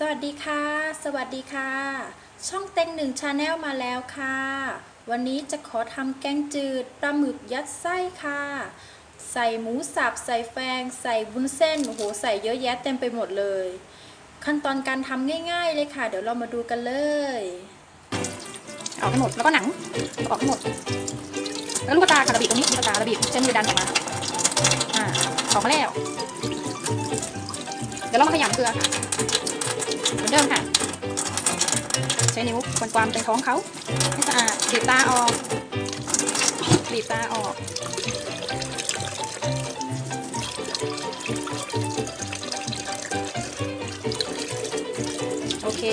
สวัสดีค่ะ สวัสดีค่ะ ช่องเต็งหนึ่งชาแนลมาแล้วค่ะ วันนี้จะขอทำแกงจืดปลาหมึกยัดไส้ค่ะ ใส่หมูสับใส่แฟง ใส่วุ้นเส้นโอ้โหใส่เยอะแยะเต็มไปหมดเลย ขั้นตอนการทำง่ายๆเลยค่ะ เดี๋ยวเรามาดูกันเลยออกให้หมดแล้วก็หนังออกให้หมด แล้วลูกตาค่ะระบีบตรงนี้ลูกตาระบีบเส้นมือดันออกมาอ่าออกมาแล้ว เดี๋ยวเรามาขยำเกลือค่ะ เหมือนเดิมค่ะ ใช้นิ้วกวนความเป็นท้องเขาให้สะอาดบีบตาออกบีบตาออกโอเค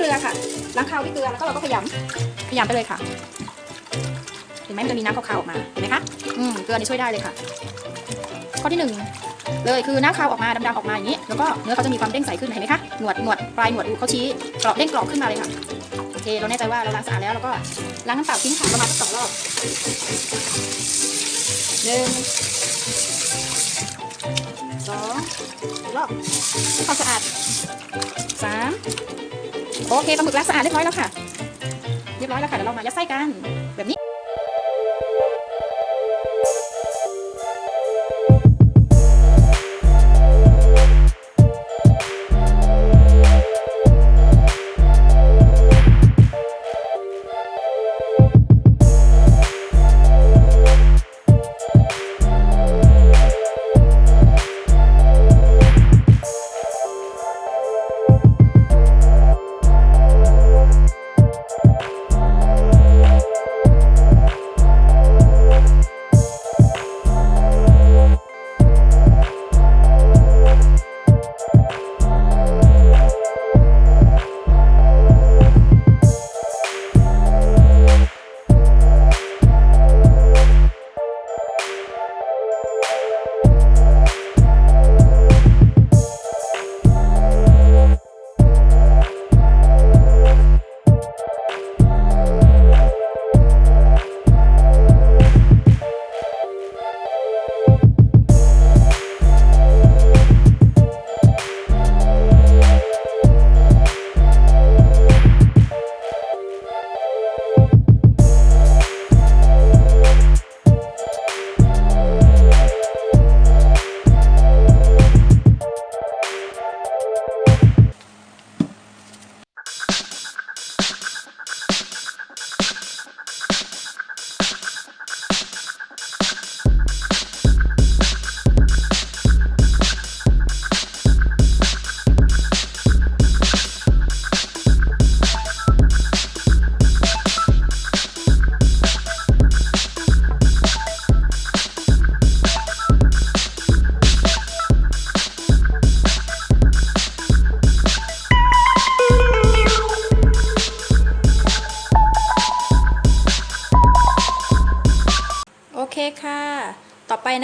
ด้วยเกลือค่ะล้างคาวด้วยเกลือแล้วก็เราก็ขยำขยำไปเลยค่ะ เห็นไหมมันจะมีน้ำขาวๆออกมาเห็นไหมคะอืมเกลือนี่ช่วยได้เลยค่ะ ข้อที่หนึ่งเลยคือน้ำคาวออกมาดำๆออกมาอย่างนี้ แล้วก็เนื้อเขาจะมีความเด้งใสขึ้นเห็นไหมคะหนวดหนวดปลายหนวดดูเขาชี้กรอบเด้งกรอบขึ้นมาเลยค่ะโอเคเราแน่ใจว่าเราล้างสะอาดแล้วแล้วก็ล้างน้ำเปล่าทิ้งค่ะประมาณสักสองรอบหนึ่งสองรอบความสะอาดสาม โอเคปลาหมึกล้างสะอาดเรียบร้อยแล้วค่ะ เรียบร้อยแล้วค่ะเดี๋ยวเรามายัดไส้กันแบบนี้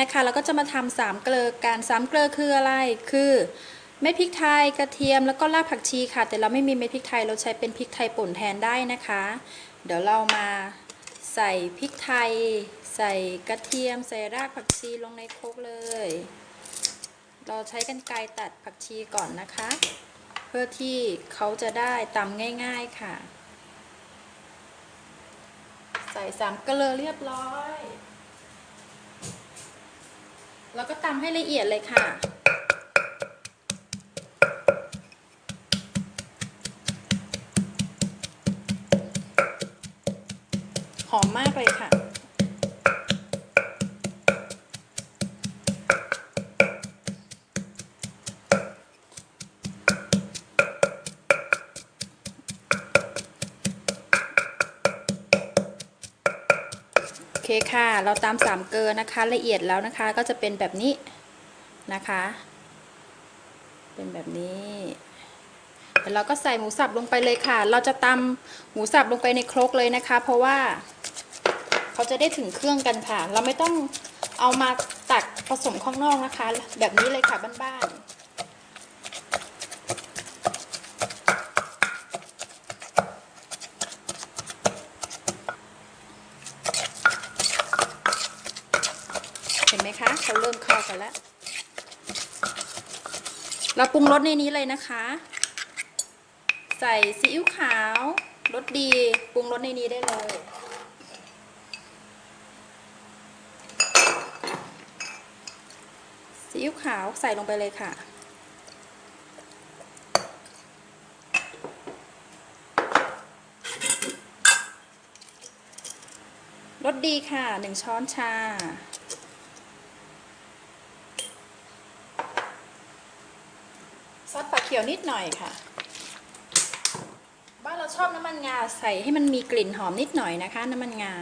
นะคะเราก็จะมาทำสามเกลือการสามเกลือคืออะไร คือเม็ดพริกไทยกระเทียมแล้วก็รากผักชีค่ะ แต่เราไม่มีเม็ดพริกไทยเราใช้เป็นพริกไทยป่นแทนได้นะคะ เดี๋ยวเรามาใส่พริกไทย ใส่กระเทียม ใส่รากผักชีลงในโคกเลย เราใช้กันไกรตัดผักชีก่อนนะคะ เพื่อที่เขาจะได้ตำง่าย ๆค่ะ ใส่สามเกลือเรียบร้อย แล้วก็ตำให้ละเอียดเลยค่ะ หอมมากเลยค่ะ เคค่ะ เราตามสามเกลือนะคะ ละเอียดแล้วนะคะ ก็จะเป็นแบบนี้นะคะ เป็นแบบนี้เดี๋ยวเราก็ใส่หมูสับลงไปเลยค่ะ เราจะตำหมูสับลงไปในครกเลยนะคะ เพราะว่าเขาจะได้ถึงเครื่องกันค่ะ เราไม่ต้องเอามาตักผสมข้างนอกนะคะ แบบนี้เลยค่ะบ้านๆ คะ เขาเริ่มเข้ากันแล้ว เราปรุงรสในนี้เลยนะคะ ใส่ซีอิ๊วขาวรสดีปรุงรสในนี้ได้เลย ซีอิ๊วขาวใส่ลงไปเลยค่ะรสดีค่ะหนึ่งช้อนชา ซอสปลาเขียวนิดหน่อยค่ะ บ้านเราชอบน้ำมันงาใส่ให้มันมีกลิ่นหอมนิดหน่อยนะคะ น้ำมันงา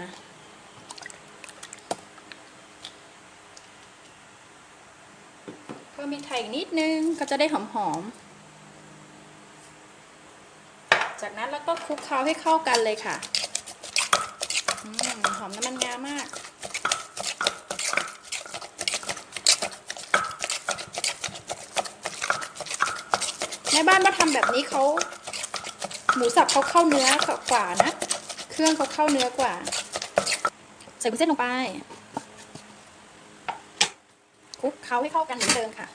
เพิ่มพริกไทยอีกนิดนึงก็จะได้หอมๆ จากนั้นแล้วก็คลุกเคล้าให้เข้ากันเลยค่ะอหอมน้ำมันงา แม่บ้านมาทำแบบนี้เขาหมูสับเขาเข้าเนื้อกว่านะ เครื่องเขาเข้าเนื้อกว่า ใส่วุ้นเส้นลงไปคลุกเคล้าให้เข้ากันเหมือนเดิมค่ะ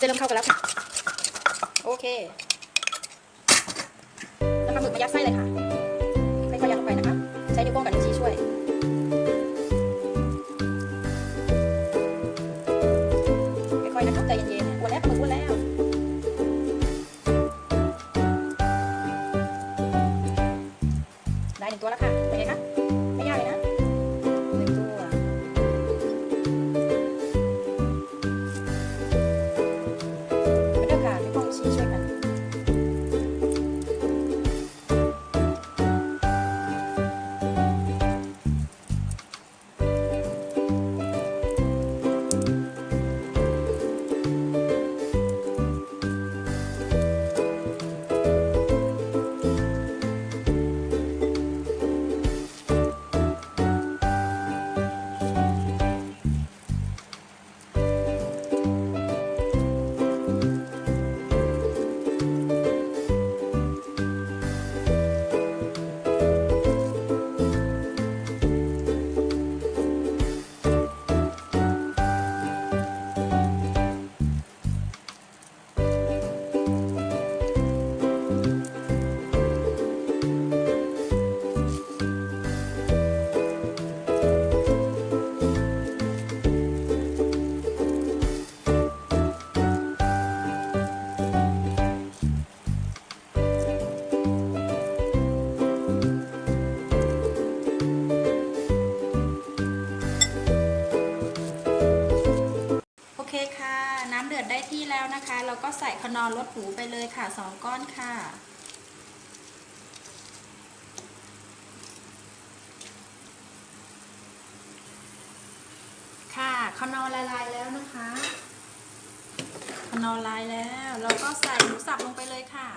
จะเริ่มเข้ากันแล้วค่ะ โอเค ยัดไส้เลยค่ะค่อยๆยัดลงไปนะคะ ใช้นิ้วโป้งกับนิ้วชี้ช่วย ค่อยๆนะคะใจเย็นๆอ้วนแล้วปลาหมึกอ้วนแล้วได้หนึ่งตัวแล้วค่ะ เป็นไงคะ ไม่ยากเลยนะ ก็ใส่คนอรสหมูไปเลยค่ะสองก้อนค่ะ ค่ะคนอละลายแล้วนะคะคนอละลายแล้วเราก็ใส่หมูสับลงไปเลยค่ะ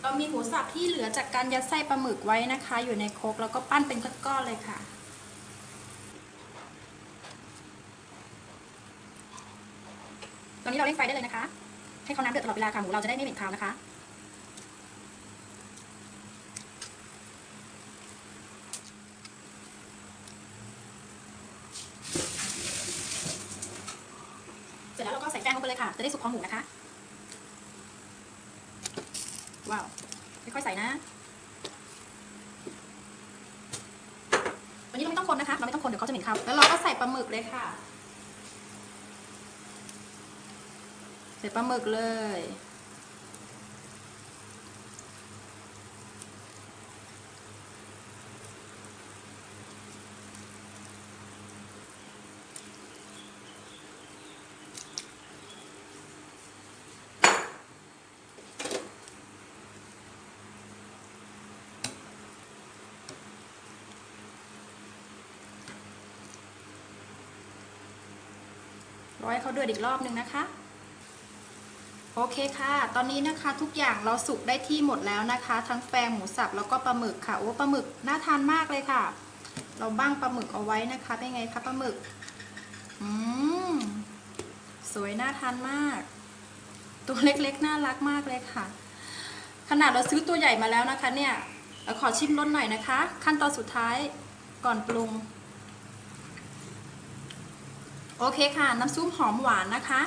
เรามีหมูสับที่เหลือจากการยัดไส้ปลาหมึกไว้นะคะ อยู่ในโครกแล้วก็ปั้นเป็นก้อนๆเลยค่ะ ตอนนี้เราเร่งไฟได้เลยนะคะ ให้เขาน้ำเดือดตลอดเวลาค่ะหมูเราจะได้ไม่เหม็นคาวนะคะ เสร็จแล้วเราก็ใส่แป้งลงไปเลยค่ะ จะได้สุกพร้อมหมูนะคะ ว้าวค่อยๆใส่นะวันนี้เราไม่ต้องคนนะคะ เราไม่ต้องคนเดี๋ยวเขาจะเหม็นคาวแล้วเราก็ใส่ปลาหมึกเลยค่ะ ส่ปลาหมึกเลย ร้อยเขาเดือดอีกรอบนึงนะคะ โอเคค่ะ ตอนนี้นะคะทุกอย่างเราสุกได้ที่หมดแล้วนะคะ ทั้งแป้งหมูสับแล้วก็ปลาหมึกค่ะโอ้ปลาหมึกน่าทานมากเลยค่ะ เราบ้างปลาหมึกเอาไว้นะคะ เป็นไงคะปลาหมึกอืมสวยน่าทานมาก ตัวเล็กๆน่ารักมากเลยค่ะ ขนาดเราซื้อตัวใหญ่มาแล้วนะคะ เนี่ยเราขอชิมรสหน่อยนะคะ ขั้นตอนสุดท้ายก่อนปรุง โอเคค่ะ น้ำซุปหอมหวานนะคะ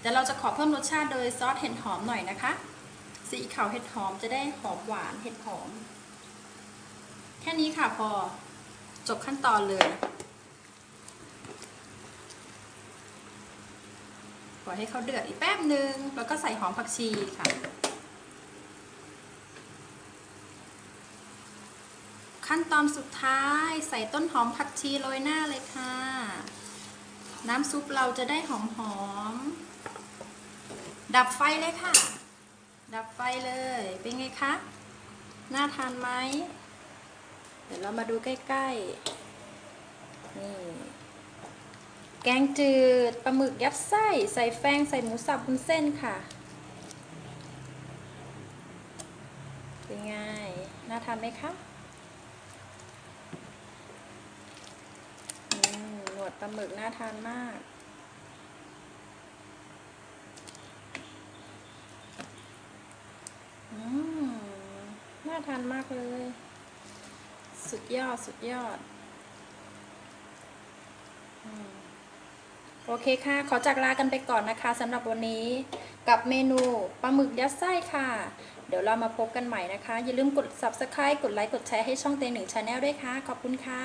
เดี๋ยวเราจะขอเพิ่มรสชาติโดยซอสเห็ดหอมหน่อยนะคะ สีขาวเห็ดหอมจะได้หอมหวานเห็ดหอม แค่นี้ค่ะพอจบขั้นตอนเลยปล่อยให้เขาเดือดอีกแป๊บหนึ่งแล้วก็ใส่หอมผักชีค่ะ ขั้นตอนสุดท้ายใส่ต้นหอมผักชีโรยหน้าเลยค่ะ น้ำซุปเราจะได้หอมหอม ดับไฟเลยค่ะ ดับไฟเลย เป็นไงคะ น่าทานไหม เดี๋ยวเรามาดูใกล้ๆ นี่ แกงจืด ปลาหมึกยัดไส้ ใส่แฟง ใส่หมูสับบุนเส้นค่ะ เป็นไง น่าทานไหมคะหนวดปลาหมึกน่าทานมาก อืม น่าทานมากเลย สุดยอด สุดยอดอโอเคค่ะ ขอจากลากันไปก่อนนะคะสำหรับวันนี้กับเมนูปลาหมึกยัดไส้ค่ะ เดี๋ยวเรามาพบกันใหม่นะคะ อย่าลืมกด subscribe กดไลค์ กดแชร์ให้ช่องเตงหนึ่งชาแนลด้วยค่ะ ขอบคุณค่ะ